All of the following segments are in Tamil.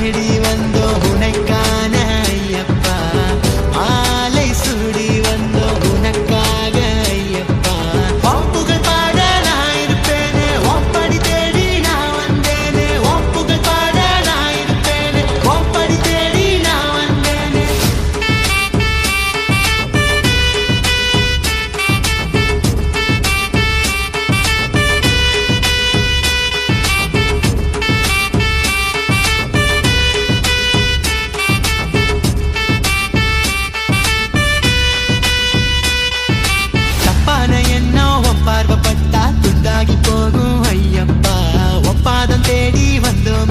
टेढ़ी llevando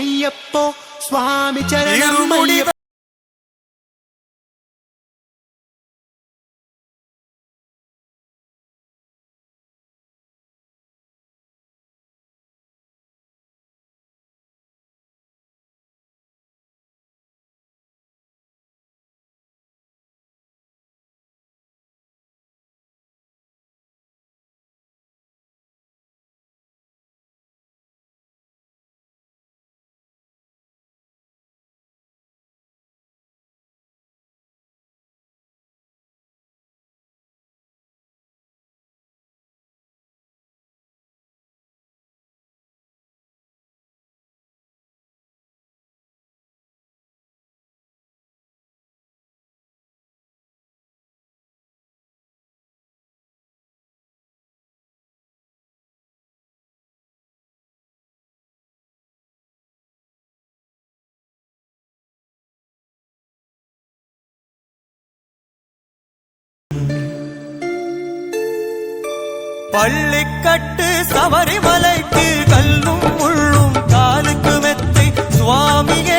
ஐயப்போ சுவாமி சரணம் பள்ளிக்கட்டு சபரிமலைக்கு கல்லும் முள்ளும் காலுக்கு மெத்தை சுவாமியே